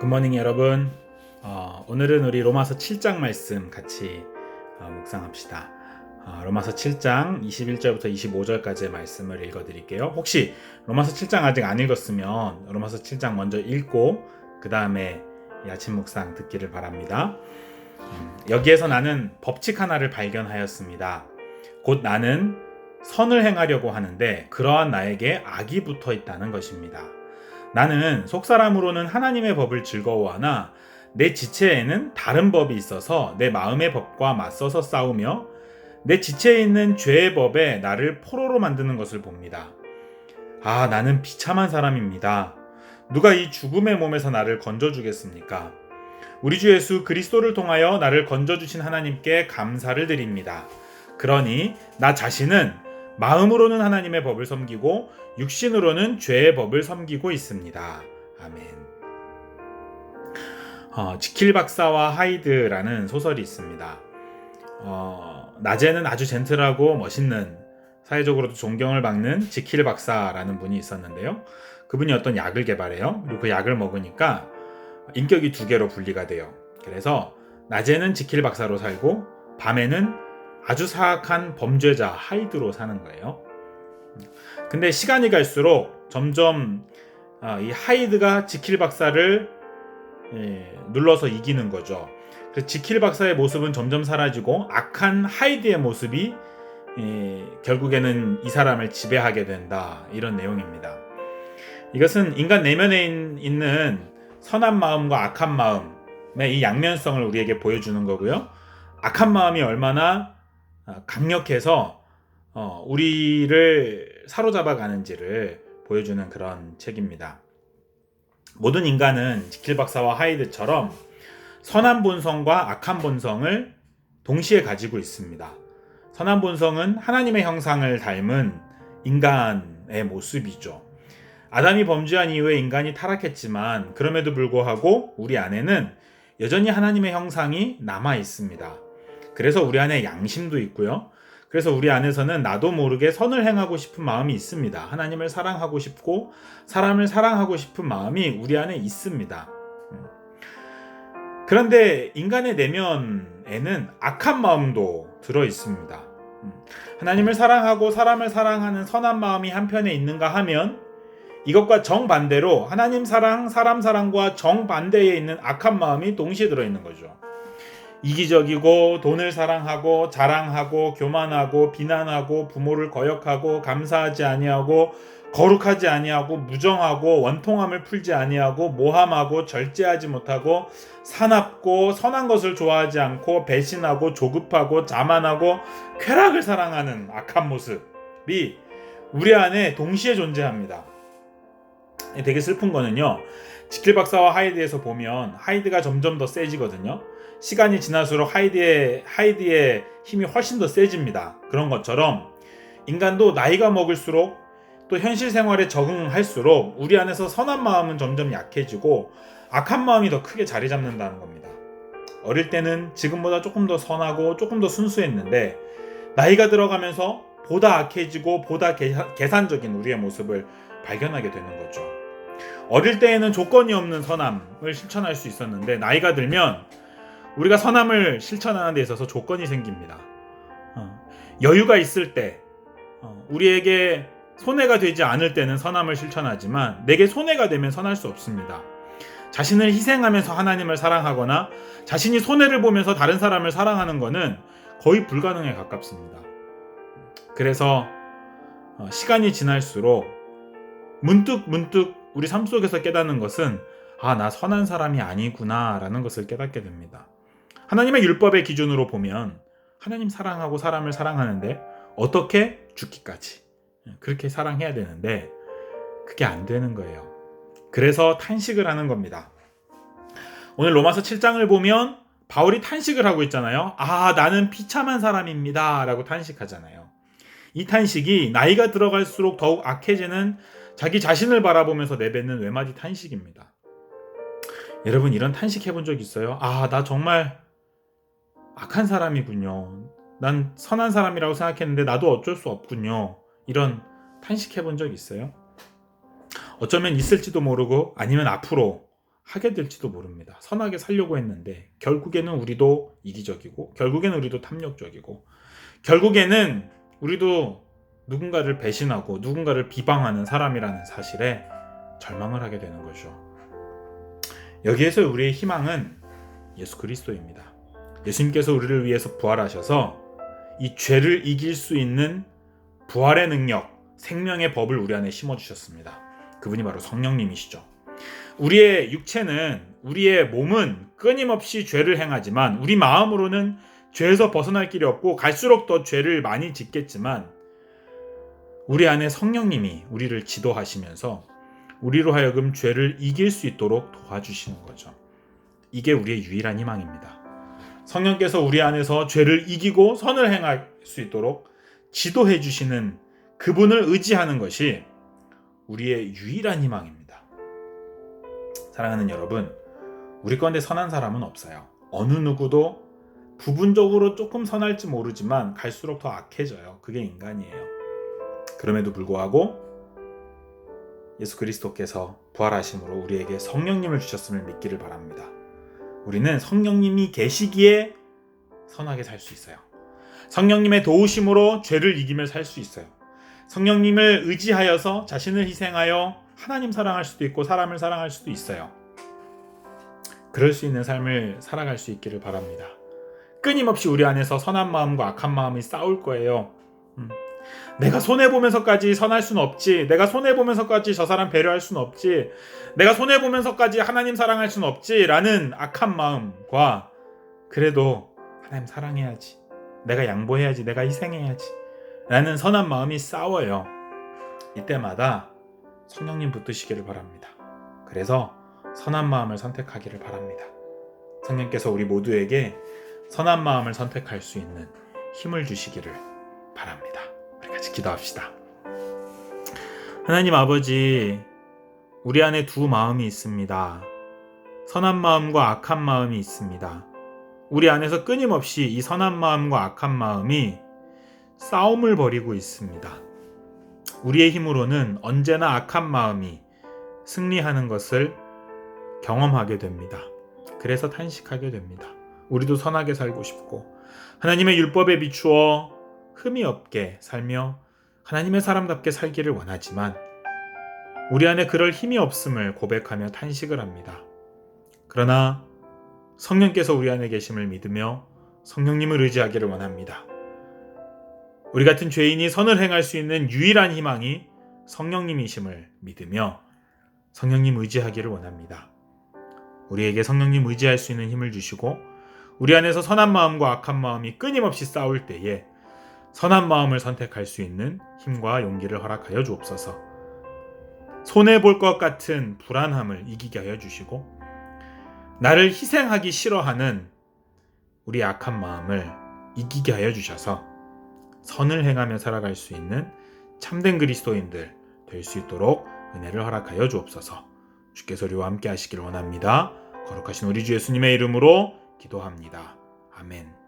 굿모닝 여러분. 어, 오늘은 우리 로마서 7장 말씀 같이 어, 묵상합시다. 어, 로마서 7장 21절부터 25절까지의 말씀을 읽어드릴게요. 혹시 로마서 7장 아직 안 읽었으면 로마서 7장 먼저 읽고 그 다음에 아침 묵상 듣기를 바랍니다. 음, 여기에서 나는 법칙 하나를 발견하였습니다. 곧 나는 선을 행하려고 하는데 그러한 나에게 악이 붙어 있다는 것입니다. 나는 속사람으로는 하나님의 법을 즐거워하나 내 지체에는 다른 법이 있어서 내 마음의 법과 맞서서 싸우며 내 지체에 있는 죄의 법에 나를 포로로 만드는 것을 봅니다. 아, 나는 비참한 사람입니다. 누가 이 죽음의 몸에서 나를 건져주겠습니까? 우리 주 예수 그리스도를 통하여 나를 건져주신 하나님께 감사를 드립니다. 그러니 나 자신은 마음으로는 하나님의 법을 섬기고 육신으로는 죄의 법을 섬기고 있습니다. 아멘. 어, 지킬 박사와 하이드라는 소설이 있습니다. 어, 낮에는 아주 젠틀하고 멋있는 사회적으로도 존경을 받는 지킬 박사라는 분이 있었는데요. 그분이 어떤 약을 개발해요. 그리고 그 약을 먹으니까 인격이 두 개로 분리가 돼요. 그래서 낮에는 지킬 박사로 살고 밤에는 아주 사악한 범죄자 하이드로 사는 거예요. 근데 시간이 갈수록 점점 아, 이 하이드가 지킬 박사를 예, 눌러서 이기는 거죠. 그래서 지킬 박사의 모습은 점점 사라지고 악한 하이드의 모습이 예, 결국에는 이 사람을 지배하게 된다 이런 내용입니다. 이것은 인간 내면에 있는 선한 마음과 악한 마음의 이 양면성을 우리에게 보여주는 거고요. 악한 마음이 얼마나 강력해서 어, 우리를 사로잡아 가는지를 보여주는 그런 책입니다. 모든 인간은 지킬 박사와 하이드처럼 선한 본성과 악한 본성을 동시에 가지고 있습니다. 선한 본성은 하나님의 형상을 닮은 인간의 모습이죠. 아담이 범죄한 이후에 인간이 타락했지만 그럼에도 불구하고 우리 안에는 여전히 하나님의 형상이 남아 있습니다. 그래서 우리 안에 양심도 있고요. 그래서 우리 안에서는 나도 모르게 선을 행하고 싶은 마음이 있습니다. 하나님을 사랑하고 싶고 사람을 사랑하고 싶은 마음이 우리 안에 있습니다. 음. 그런데 인간의 내면에는 악한 마음도 들어 있습니다. 음. 하나님을 사랑하고 사람을 사랑하는 선한 마음이 한편에 있는가 하면 이것과 정반대로 하나님 사랑, 사람 사랑과 정반대에 있는 악한 마음이 동시에 들어 있는 거죠. 이기적이고 돈을 사랑하고 자랑하고 교만하고 비난하고 부모를 거역하고 감사하지 아니하고 거룩하지 아니하고 무정하고 원통함을 풀지 아니하고 모함하고 절제하지 못하고 사납고 선한 것을 좋아하지 않고 배신하고 조급하고 자만하고 쾌락을 사랑하는 악한 모습이 우리 안에 동시에 존재합니다. 되게 슬픈 거는요. 지킬 박사와 하이드에서 보면 하이드가 점점 더 세지거든요. 시간이 지날수록 하이드의 하이드의 힘이 훨씬 더 세집니다. 그런 것처럼 인간도 나이가 먹을수록 또 현실 생활에 적응할수록 우리 안에서 선한 마음은 점점 약해지고 악한 마음이 더 크게 자리 잡는다는 겁니다. 어릴 때는 지금보다 조금 더 선하고 조금 더 순수했는데 나이가 들어가면서 보다 악해지고 보다 계산적인 우리의 모습을 발견하게 되는 거죠. 어릴 때에는 조건이 없는 선함을 실천할 수 있었는데 나이가 들면 우리가 선함을 실천하는 데 있어서 조건이 생깁니다. 어, 여유가 있을 때, 어, 우리에게 손해가 되지 않을 때는 선함을 실천하지만 내게 손해가 되면 선할 수 없습니다. 자신을 희생하면서 하나님을 사랑하거나 자신이 손해를 보면서 다른 사람을 사랑하는 것은 거의 불가능에 가깝습니다. 그래서 어, 시간이 지날수록 문득 문득 우리 삶 속에서 깨닫는 것은 아, 나 선한 사람이 아니구나 라는 것을 깨닫게 됩니다. 하나님의 율법의 기준으로 보면 하나님 사랑하고 사람을 사랑하는데 어떻게 죽기까지 그렇게 사랑해야 되는데 그게 안 되는 거예요. 그래서 탄식을 하는 겁니다. 오늘 로마서 7장을 보면 바울이 탄식을 하고 있잖아요. 아, 나는 비참한 사람입니다. 라고 탄식하잖아요. 이 탄식이 나이가 들어갈수록 더욱 악해지는 자기 자신을 바라보면서 내뱉는 외마디 탄식입니다. 여러분, 이런 탄식 해본 적 있어요? 아, 나 정말 악한 사람이군요. 난 선한 사람이라고 생각했는데 나도 어쩔 수 없군요. 이런 탄식해 본 적 있어요? 어쩌면 있을지도 모르고 아니면 앞으로 하게 될지도 모릅니다. 선하게 살려고 했는데 결국에는 우리도 이기적이고 결국에는 우리도 탐욕적이고 결국에는 우리도 누군가를 배신하고 누군가를 비방하는 사람이라는 사실에 절망을 하게 되는 거죠. 여기에서 우리의 희망은 예수 그리스도입니다. 예수님께서 우리를 위해서 부활하셔서 이 죄를 이길 수 있는 부활의 능력, 생명의 법을 우리 안에 심어 주셨습니다. 그분이 바로 성령님이시죠. 우리의 육체는 우리의 몸은 끊임없이 죄를 행하지만 우리 마음으로는 죄에서 벗어날 길이 없고 갈수록 더 죄를 많이 짓겠지만 우리 안에 성령님이 우리를 지도하시면서 우리로 하여금 죄를 이길 수 있도록 도와주시는 거죠. 이게 우리의 유일한 희망입니다. 성령께서 우리 안에서 죄를 이기고 선을 행할 수 있도록 지도해 주시는 그분을 의지하는 것이 우리의 유일한 희망입니다. 사랑하는 여러분, 우리 건데 선한 사람은 없어요. 어느 누구도 부분적으로 조금 선할지 모르지만 갈수록 더 악해져요. 그게 인간이에요. 그럼에도 불구하고 예수 그리스도께서 부활하심으로 우리에게 성령님을 주셨음을 믿기를 바랍니다. 우리는 성령님이 계시기에 선하게 살 수 있어요. 성령님의 도우심으로 죄를 이기며 살 수 있어요. 성령님을 의지하여서 자신을 희생하여 하나님 사랑할 수도 있고 사람을 사랑할 수도 있어요. 그럴 수 있는 삶을 살아갈 수 있기를 바랍니다. 끊임없이 우리 안에서 선한 마음과 악한 마음이 싸울 거예요. 음. 내가 손해 보면서까지 선할 수는 없지. 내가 손해 보면서까지 저 사람 배려할 수는 없지. 내가 손해 보면서까지 하나님 사랑할 수는 없지 라는 악한 마음과 그래도 하나님 사랑해야지. 내가 양보해야지. 내가 희생해야지. 라는 선한 마음이 싸워요. 이때마다 성령님 붙드시기를 바랍니다. 그래서 선한 마음을 선택하기를 바랍니다. 성령께서 우리 모두에게 선한 마음을 선택할 수 있는 힘을 주시기를 바랍니다. 같이 기도합시다. 하나님 아버지, 우리 안에 두 마음이 있습니다. 선한 마음과 악한 마음이 있습니다. 우리 안에서 끊임없이 이 선한 마음과 악한 마음이 싸움을 벌이고 있습니다. 우리의 힘으로는 언제나 악한 마음이 승리하는 것을 경험하게 됩니다. 그래서 탄식하게 됩니다. 우리도 선하게 살고 싶고 하나님의 율법에 비추어 흠이 없게 살며 하나님의 사람답게 살기를 원하지만 우리 안에 그럴 힘이 없음을 고백하며 탄식을 합니다. 그러나 성령께서 우리 안에 계심을 믿으며 성령님을 의지하기를 원합니다. 우리 같은 죄인이 선을 행할 수 있는 유일한 희망이 성령님이심을 믿으며 성령님 의지하기를 원합니다. 우리에게 성령님 의지할 수 있는 힘을 주시고 우리 안에서 선한 마음과 악한 마음이 끊임없이 싸울 때에 선한 마음을 선택할 수 있는 힘과 용기를 허락하여 주옵소서. 손해 볼 것 같은 불안함을 이기게 하여 주시고 나를 희생하기 싫어하는 우리 악한 마음을 이기게 하여 주셔서 선을 행하며 살아갈 수 있는 참된 그리스도인들 될 수 있도록 은혜를 허락하여 주옵소서. 주께서 우리와 함께 하시길 원합니다. 거룩하신 우리 주 예수님의 이름으로 기도합니다. 아멘.